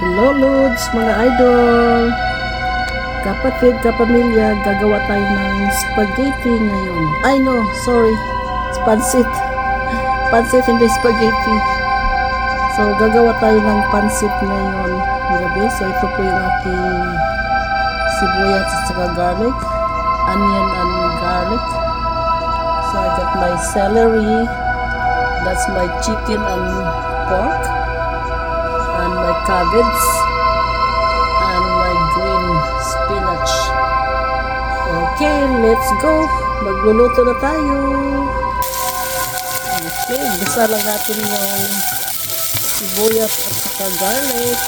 Hello, Lods, mga idol! Kapatid, kapamilya, gagawa tayo ng spaghetti ngayon. Ay, no, sorry. Pansit. Pansit, hindi spaghetti. So, gagawa tayo ng pansit ngayon gabi. So, ito po yung aking sibuyas at saka garlic. Onion and garlic. So, I got my celery. That's my chicken and pork cabbage and my green spinach. Okay, let's go. Magluluto na tayo. Okay, gisa lang natin yung sibuyas at saka garlic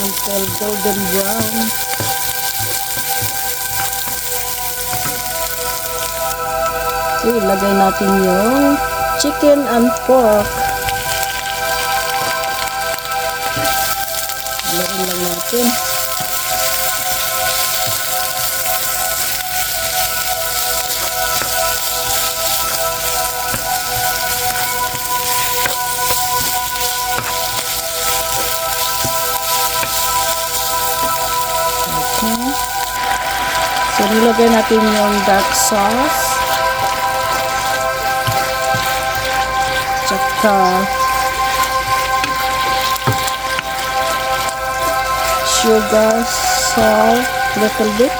until golden brown. Okay, ilagay natin yung chicken and pork. Ilagay lang natin. So, nilagay natin yung dark sauce. Tsaka sugar, salt, little bit.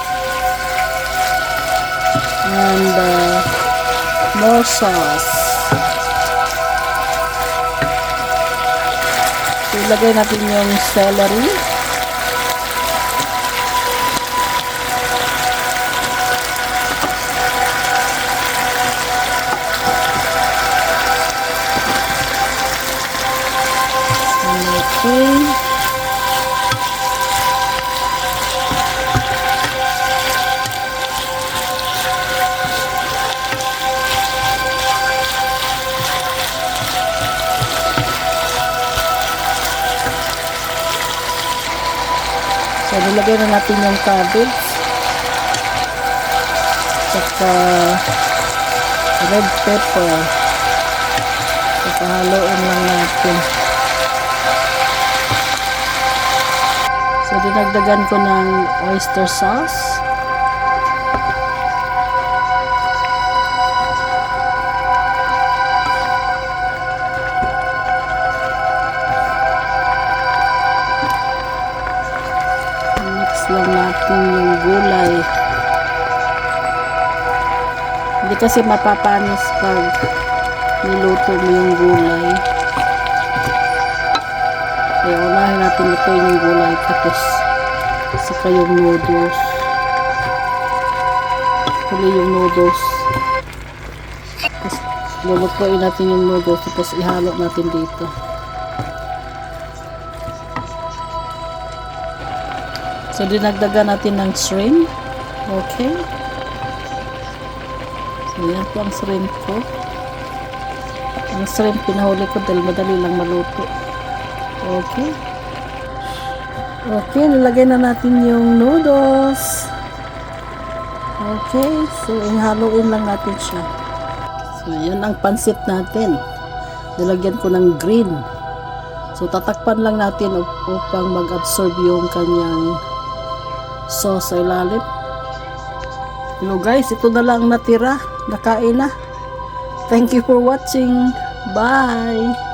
And uh, more sauce. So, ilagay natin yung celery. Okay. So, nilagay na natin yung cabbage. Saka red pepper. Saka haluin lang natin. So, dinagdagan ko ng oyster sauce. Lang natin yung gulay. Hindi kasi mapapanis pag niluto mo yung gulay. Kaya unahin natin lutuin yung gulay tapos saka yung noodles. Huli yung noodles. Tapos lulutuin natin yung noodles tapos ihalo natin dito. So dinagdagan natin ng shrimp. Okay. So yan po ang shrimp ko. Ang shrimp pinahuli ko dahil madali lang maluto. Okay. Okay, nilagay na natin yung noodles. Okay, so ihaluin lang natin siya. So, yan ang pansit natin. Nilagyan ko ng green. So, tatakpan lang natin up- upang mag-absorb yung kanyang sauce sa ilalim. Hello guys, ito na lang natira. Nakain na. Thank you for watching. Bye!